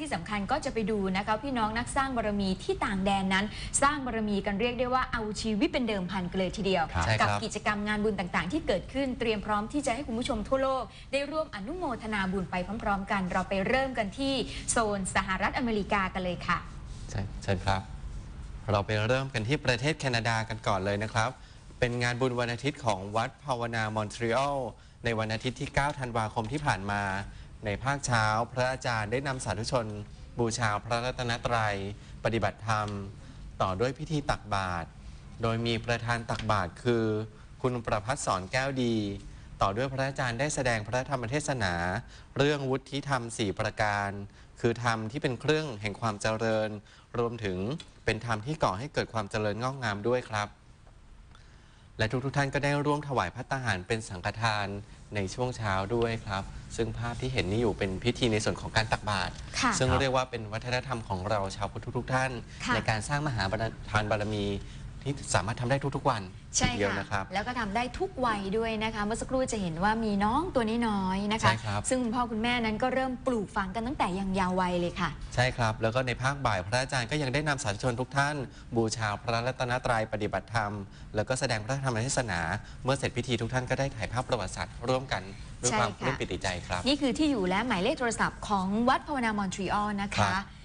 ที่สำคัญก็จะไปดูนะคะพี่น้องนักสร้างบารมีที่ต่างแดนนั้น สร้างบารมีกันเรียกได้ว่าเอาชีวิตเป็นเดิมพันกันเลยทีเดียวครับใช่ครักับกิจกรรมงานบุญต่างๆ ที่เกิดขึ้นเตรียมพร้อมที่จะให้คุณผู้ชมทั่วโลก ได้ร่วมอนุโมทนาบุญไปพร้อม ๆ กัน เราไปเริ่มกันที่โซนสหรัฐอเมริกากันเลยค่ะ ใช่เชิญครับ เราไปเริ่มกันที่ประเทศแคนาดากันก่อนเลยนะครับ เป็นงานบุญวันอาทิตย์ของวัดภาวนามอนทรีออลในวันอาทิตย์ที่ 9 ธันวาคมที่ผ่านมา ในภาคเช้า พระอาจารย์ได้นำสาธุชน บูชาพระรัตนตรัย ปฏิบัติธรรม ต่อด้วยพิธีตักบาตรโดยมีประธานตักบาตรคือ คุณประพัฒสอนแก้วดี ต่อด้วยพระอาจารย์ได้แสดงพระธรรมเทศนา เรื่องวุฒิธรรม 4 ประการ คือธรรมที่เป็นเครื่องแห่งความเจริญ รวมถึงเป็นธรรมที่ก่อให้เกิดความเจริญงอกงามด้วยครับ และทุกๆท่านก็ได้ร่วมถวายพระตาหารเป็นสังฆทานในช่วงเช้าด้วยครับ ซึ่งภาพที่เห็นนี่อยู่เป็นพิธีในส่วนของการตักบาตรค่ะ ซึ่งครับเรียกว่าเป็นวัฒนธรรมของเราชาวพุทธทุกๆท่าน ค่ะ ในการสร้างมหาทานบารมี ที่สามารถทำได้ทุกๆวันใช่ทีเดียวค่ะนะครับ แล้วก็ทำได้ทุกวัยด้วยนะคะ เมื่อสักครู่จะเห็นว่ามีน้องตัวน้อยๆนะคะ ใช่ครับ ซึ่งคุณพ่อคุณแม่นั้นก็เริ่มปลูกฝังกันตั้งแต่ยังเยาว์วัยเลยค่ะ ใช่ครับ แล้วก็ในภาคบ่ายพระอาจารย์ก็ยังได้นำสาธุชนทุกท่าน บูชาพระรัตนตรัยปฏิบัติธรรม แล้วก็แสดงพระธรรมเทศนา เมื่อเสร็จพิธีทุกท่านก็ได้ถ่ายภาพประวัติศาสตร์ร่วมกันด้วยใช่ความค่ะปลื้มปิติใจครับ นี่คือที่อยู่และหมายเลขโทรศัพท์ของวัดภาวนามอนทรีออลนะครัคะ บ